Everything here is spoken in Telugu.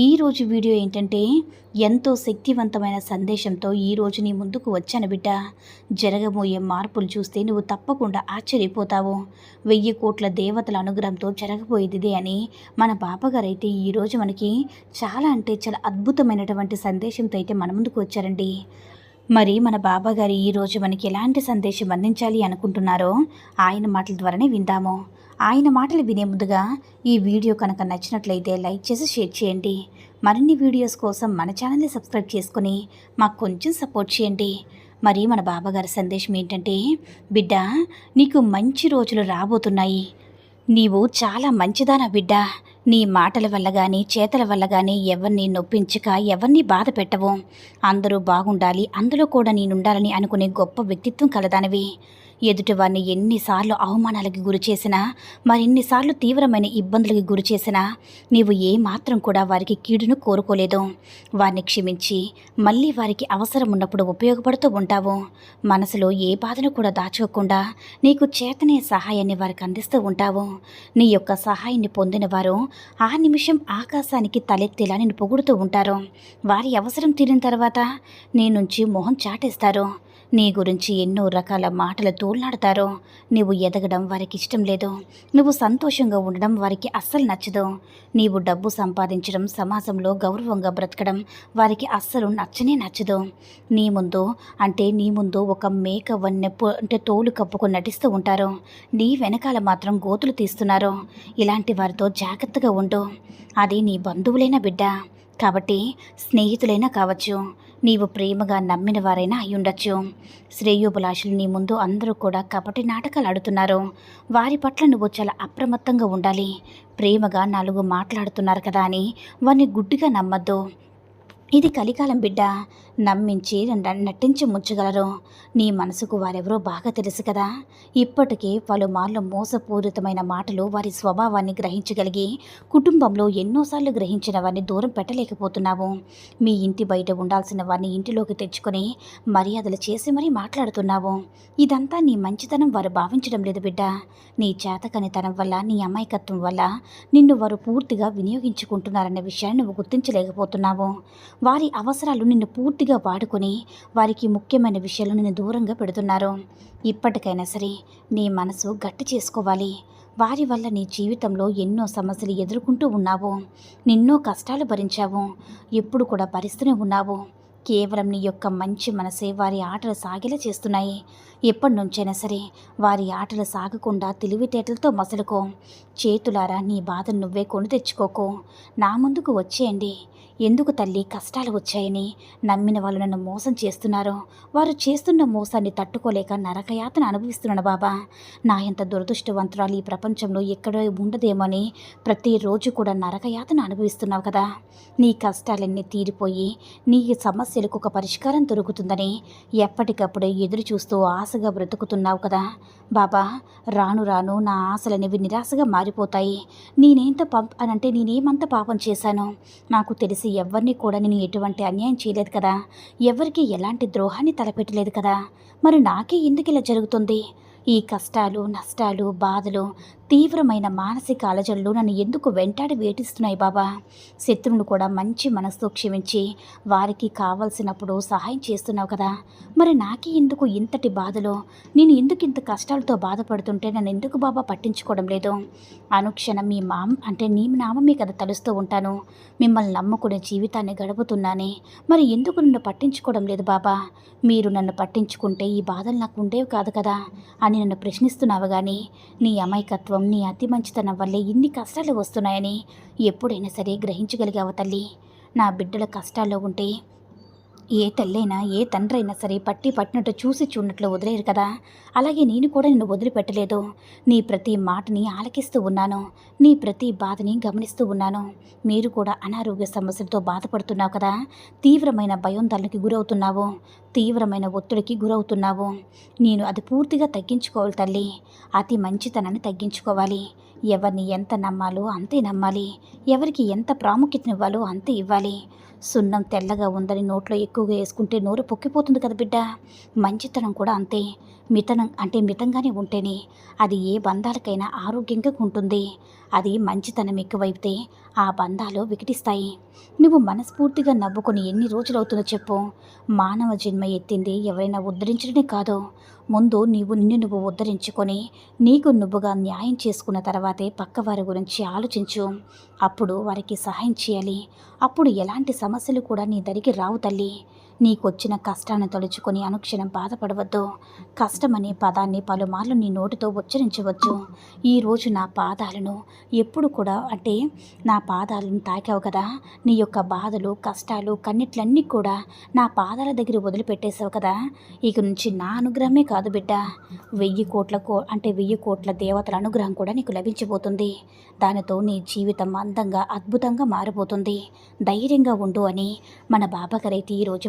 ఈరోజు వీడియో ఏంటంటే ఎంతో శక్తివంతమైన సందేశంతో ఈరోజు నీ ముందుకు వచ్చాను బిడ్డ. జరగబోయే మార్పులు చూస్తే నువ్వు తప్పకుండా ఆశ్చర్యపోతావు. వెయ్యి కోట్ల దేవతల అనుగ్రహంతో జరగబోయేదిదే అని మన బాబాగారు అయితే ఈరోజు మనకి చాలా అంటే చాలా అద్భుతమైనటువంటి సందేశంతో అయితే మన ముందుకు వచ్చారండి. మరి మన బాబాగారు ఈరోజు మనకి ఎలాంటి సందేశం అందించాలి అనుకుంటున్నారో ఆయన మాటల ద్వారానే విందాము. ఆయన మాటలు వినే ముందుగా ఈ వీడియో కనుక నచ్చినట్లయితే లైక్ చేసి షేర్ చేయండి. మరిన్ని వీడియోస్ కోసం మన ఛానల్ని సబ్స్క్రైబ్ చేసుకుని మాకు కొంచెం సపోర్ట్ చేయండి. మరి మన బాబాగారి సందేశం ఏంటంటే బిడ్డ నీకు మంచి రోజులు రాబోతున్నాయి. నీవు చాలా మంచిదానా బిడ్డ. నీ మాటల వల్ల కానీ చేతల వల్ల కానీ ఎవరిని నొప్పించక ఎవరిని బాధ పెట్టవు. అందరూ బాగుండాలి అందులో కూడా నేనుండాలని అనుకునే గొప్ప వ్యక్తిత్వం కలదానివి. ఎదుటివారిని ఎన్నిసార్లు అవమానాలకి గురి చేసినా మరిన్నిసార్లు తీవ్రమైన ఇబ్బందులకి గురి చేసినా నీవు ఏ మాత్రం కూడా వారికి కీడును కోరుకోలేదు. వారిని క్షమించి మళ్ళీ వారికి అవసరం ఉన్నప్పుడు ఉపయోగపడుతూ ఉంటావు. మనసులో ఏ బాధను కూడా దాచుకోకుండా నీకు చేతనే సహాయాన్ని వారికి అందిస్తూ ఉంటావు. నీ యొక్క సహాయాన్ని పొందిన వారు ఆ నిమిషం ఆకాశానికి తలెత్తేలా నేను పొగుడుతూ ఉంటారు. వారి అవసరం తీరిన తర్వాత నీ నుంచి మొహం చాటేస్తారు. నీ గురించి ఎన్నో రకాల మాటలు తోలాడతారో నీవు ఎదగడం వారికి ఇష్టం లేదు. నువ్వు సంతోషంగా ఉండడం వారికి అస్సలు నచ్చదు. నీవు డబ్బు సంపాదించడం సమాజంలో గౌరవంగా బ్రతకడం వారికి అస్సలు నచ్చనే నచ్చదు. నీ ముందు అంటే నీ ముందు ఒక మేక వన్నె అంటే తోలు కప్పుకొని నటిస్తూ ఉంటారు. నీ వెనకాల మాత్రం గోతులు తీస్తున్నారు. ఇలాంటి వారితో జాగ్రత్తగా ఉండు. అది నీ బంధువులైన బిడ్డ. కాబట్టి స్నేహితులైనా కావచ్చు నీవు ప్రేమగా నమ్మిన వారైనా అయి ఉండొచ్చు శ్రేయోభిలాషులు నీ ముందు అందరూ కూడా కపటి నాటకాలు ఆడుతున్నారు. వారి పట్ల నువ్వు చాలా అప్రమత్తంగా ఉండాలి. ప్రేమగా నాలుగు మాట్లాడుతున్నారు కదా అని వారిని గుడ్డిగా నమ్మద్దు. ఇది కలికాలం బిడ్డ. నమ్మించి నటించి ముంచగలరు. నీ మనసుకు వారెవరో బాగా తెలుసు కదా. ఇప్పటికే పలుమార్లు మోసపూరితమైన మాటలు వారి స్వభావాన్ని గ్రహించగలిగి కుటుంబంలో ఎన్నోసార్లు గ్రహించిన వారిని దూరం పెట్టలేకపోతున్నావు. మీ ఇంటి బయట ఉండాల్సిన వారిని ఇంటిలోకి తెచ్చుకొని మర్యాదలు చేసి మరీ మాట్లాడుతున్నావు. ఇదంతా నీ మంచితనం వారు భావించడం లేదు బిడ్డ. నీ చేతకనితనం వల్ల నీ అమాయకత్వం వల్ల నిన్ను వారు పూర్తిగా వినియోగించుకుంటున్నారన్న విషయాన్ని నువ్వు గుర్తించలేకపోతున్నావు. వారి అవసరాలు నిన్ను పూర్తిగా వాడుకొని వారికి ముఖ్యమైన విషయాలు నిన్ను దూరంగా పెడుతున్నారు. ఇప్పటికైనా సరే నీ మనసు గట్టి చేసుకోవాలి. వారి వల్ల నీ జీవితంలో ఎన్నో సమస్యలు ఎదుర్కొంటూ ఉన్నావు. నిన్నో కష్టాలు భరించావు. ఎప్పుడు కూడా భరిస్తూనే ఉన్నావు. కేవలం నీ యొక్క మంచి మనసే వారి ఆటలు సాగేలా చేస్తున్నాయి. ఎప్పటి నుంచైనా సరే వారి ఆటలు సాగకుండా తెలివితేటలతో మసలుకో. చేతులారా నీ బాధను నువ్వే కొని తెచ్చుకోకు. నా ముందుకు వచ్చేయండి. ఎందుకు తల్లి కష్టాలు వచ్చాయని? నమ్మిన వాళ్ళు నన్ను మోసం చేస్తున్నారో. వారు చేస్తున్న మోసాన్ని తట్టుకోలేక నరకయాతన అనుభవిస్తున్నాను బాబా. నా ఎంత దురదృష్టవంతురాలు ఈ ప్రపంచంలో ఎక్కడో ఉండదేమోని ప్రతిరోజు కూడా నరకయాతన అనుభవిస్తున్నావు కదా. నీ కష్టాలన్నీ తీరిపోయి నీ సమస్యలకు ఒక పరిష్కారం దొరుకుతుందని ఎప్పటికప్పుడు ఎదురు చూస్తూ ఆశగా బ్రతుకుతున్నావు కదా. బాబా రాను రాను నా ఆశలనేవి నిరాశగా మారిపోతాయి. నేనేంత పంప్ అనంటే నేనేమంత పాపం చేశాను? నాకు తెలిసి ఎవరిని కూడా నేను ఎటువంటి అన్యాయం చేయలేదు కదా. ఎవరికి ఎలాంటి ద్రోహాన్ని తలపెట్టలేదు కదా. మరి నాకే ఎందుకు ఇలా జరుగుతుంది? ఈ కష్టాలు నష్టాలు బాధలు తీవ్రమైన మానసిక అలజడులు నన్ను ఎందుకు వెంటాడి వేటిస్తున్నాయి బాబా? శత్రువును కూడా మంచి మనసుతో క్షమించి వారికి కావలసినప్పుడు సహాయం చేస్తున్నావు కదా. మరి నాకే ఎందుకు ఇంతటి బాధలో? నేను ఎందుకు ఇంత కష్టాలతో బాధపడుతుంటే నన్ను ఎందుకు బాబా పట్టించుకోవడం లేదు? అనుక్షణం మీ మామ అంటే నీ నామమే కదా తలుస్తూ ఉంటాను. మిమ్మల్ని నమ్ముకునే జీవితాన్ని గడుపుతున్నానే. మరి ఎందుకు నన్ను పట్టించుకోవడం లేదు బాబా? మీరు నన్ను పట్టించుకుంటే ఈ బాధలు నాకు ఉండేవి కాదు కదా అని నన్ను ప్రశ్నిస్తున్నావు కానీ నీ అమాయకత్వం నీ అతి మంచితనం వల్లే ఇన్ని కష్టాలు వస్తున్నాయని ఎప్పుడైనా సరే గ్రహించగలిగావు తల్లి? నా బిడ్డల కష్టాల్లో ఉంటే ఏ తల్లైనా ఏ తండ్రి అయినా సరే పట్టి పట్టినట్టు చూసి చూడనట్లు వదిలేరు కదా. అలాగే నేను కూడా నిన్ను వదిలిపెట్టలేదు. నీ ప్రతి మాటని ఆలకిస్తూ ఉన్నాను. నీ ప్రతి బాధని గమనిస్తూ ఉన్నాను. మీరు కూడా అనారోగ్య సమస్యలతో బాధపడుతున్నావు కదా. తీవ్రమైన భయోందనకి గురవుతున్నావు. తీవ్రమైన ఒత్తిడికి గురవుతున్నావు. నేను అది పూర్తిగా తగ్గించుకోవాలి తల్లి. అతి మంచితనాన్ని తగ్గించుకోవాలి. ఎవరిని ఎంత నమ్మాలో అంతే నమ్మాలి. ఎవరికి ఎంత ప్రాముఖ్యతనివ్వాలో అంతే ఇవ్వాలి. సున్నం తెల్లగా ఉందని నోట్లో ఎక్కువగా వేసుకుంటే నోరు పొక్కిపోతుంది కదా బిడ్డ. మంచితనం కూడా అంతే. మితనం అంటే మితంగానే ఉంటేనే అది ఏ బంధాలకైనా ఆరోగ్యంగా ఉంటుంది. అది మంచితనం ఎక్కువైతే ఆ బంధాలు వికటిస్తాయి. నువ్వు మనస్ఫూర్తిగా నవ్వుకుని ఎన్ని రోజులు అవుతుందో చెప్పు. మానవ జన్మ ఎత్తింది ఎవరైనా ఉద్ధరించడమే కాదు. ముందు నీవు నిన్ను నువ్వు ఉద్ధరించుకొని నీకు నువ్వుగా న్యాయం చేసుకున్న తర్వాతే పక్కవారి గురించి ఆలోచించు. అప్పుడు వారికి సహాయం చేయాలి. అప్పుడు ఎలాంటి సమస్యలు కూడా నీ దరికి రావు తల్లి. నీకొచ్చిన కష్టాన్ని తలుచుకొని అనుక్షణం బాధపడవద్దు. కష్టమనే పదాన్ని పలుమార్లు నీ నోటితో ఉచ్చరించవచ్చు. ఈరోజు నా పాదాలను ఎప్పుడు కూడా అంటే నా పాదాలను తాకావు కదా. నీ యొక్క బాధలు కష్టాలు కన్నిట్లన్నీ కూడా నా పాదాల దగ్గర వదిలిపెట్టేశావు కదా. ఇక నుంచి నా అనుగ్రహమే కాదు బిడ్డ. వెయ్యి కోట్ల కో అంటే వెయ్యి కోట్ల దేవతల అనుగ్రహం కూడా నీకు లభించబోతుంది. దానితో నీ జీవితం అందంగా అద్భుతంగా మారిపోతుంది ధైర్యంగా ఉండు అని మన బాబాగారైతే ఈరోజు